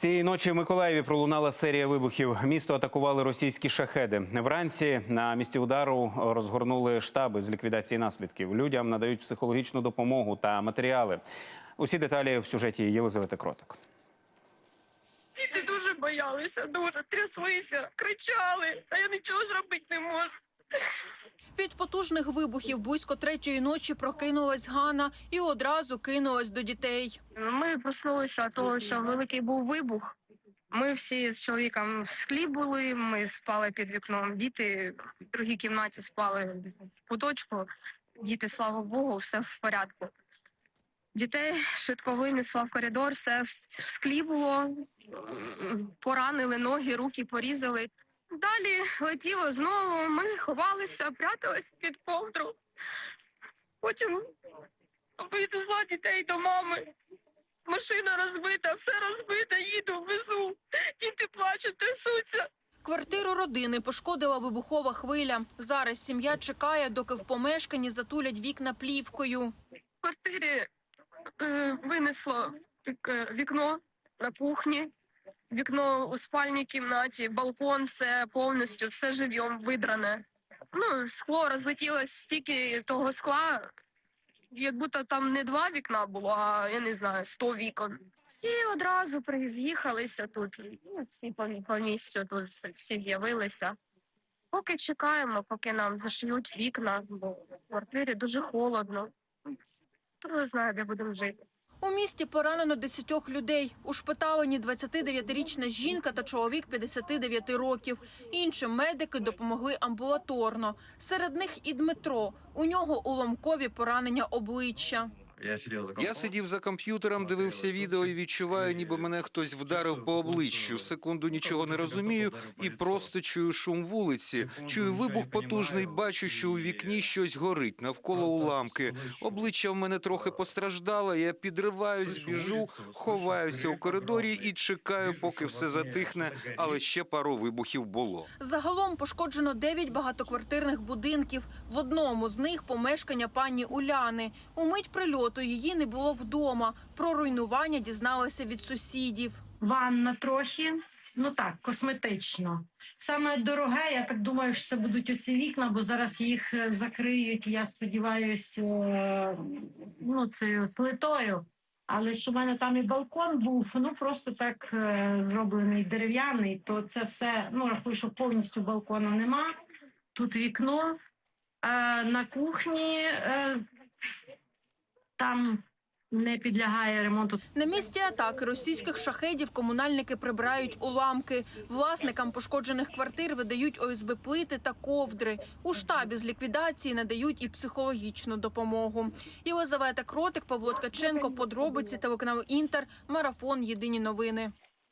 Цієї ночі в Миколаєві пролунала серія вибухів. Місто атакували російські шахеди. Вранці на місці удару розгорнули штаби з ліквідації наслідків. Людям надають психологічну допомогу та матеріали. Усі деталі в сюжеті Єлизавети Кротик. Діти дуже боялися, дуже тряслися, кричали, а я нічого зробити не можу. Від потужних вибухів близько третьої ночі прокинулась Ганна і одразу кинулась до дітей. Ми проснулися того, що великий був вибух. Ми всі з чоловіком в склі були, ми спали під вікном. Діти в другій кімнаті спали в куточку. Діти, слава Богу, все в порядку. Дітей швидко винесла в коридор, все в склі було, поранили ноги, руки порізали. Далі летіло знову. Ми ховалися, прятались під ковдру. Потім вивезла дітей до мами. Машина розбита, все розбите, їду, везу. Діти плачуть, трясуться. Квартиру родини пошкодила вибухова хвиля. Зараз сім'я чекає, доки в помешканні затулять вікна плівкою. В квартирі е, винесло таке вікно на кухні, вікно у спальній кімнаті, балкон, все повністю, все живьом видране. Ну, скло розлетілось стільки того скла, як будто там не два вікна було, а я не знаю, сто вікон. Всі одразу приїхалися тут. Ну, всі по, по місцю тут всі з'явилися. Поки чекаємо, поки нам зашиють вікна, бо в квартирі дуже холодно. Хто знає, де будемо жити. У місті поранено 10 людей. У шпиталені 29-річна жінка та чоловік 59 років. Інші медики допомогли амбулаторно. Серед них і Дмитро. У нього уламкові поранення обличчя. Я сидел за Я сидів за комп'ютером, дивився відео і відчуваю, ніби мене хтось вдарив по обличчю. Секунду нічого не розумію і просто чую шум вулиці. Чую вибух потужний, бачу, що у вікні щось горить навколо уламки. Обличчя в мене трохи постраждало. Я підриваюсь, біжу, ховаюся у коридорі і чекаю, поки все затихне. Але ще пару вибухів було. Загалом пошкоджено 9 багатоквартирних будинків. В одному з них помешкання пані Уляни. У мить прильоту її не було вдома. Про руйнування дізналася від сусідів. ванна трохи, ну так, косметично. Саме дороге, я так думаю, що це будуть оці вікна, бо зараз їх е, закриють, я сподіваюся, ну, цією плитою. Але що в мене там і балкон був, ну просто так е, зроблений дерев'яний, то це все, ну рахую, що повністю балкону нема. Тут вікно. На кухні е, там не підлягає ремонту. На місці атаки російських шахедів комунальники прибирають уламки. Власникам пошкоджених квартир видають ОСБ плити та ковдри. У штабі з ліквідації надають і психологічну допомогу. Єлизавета Кротик, Павло Ткаченко, подробиці телеканал Інтер, марафон. Єдині новини.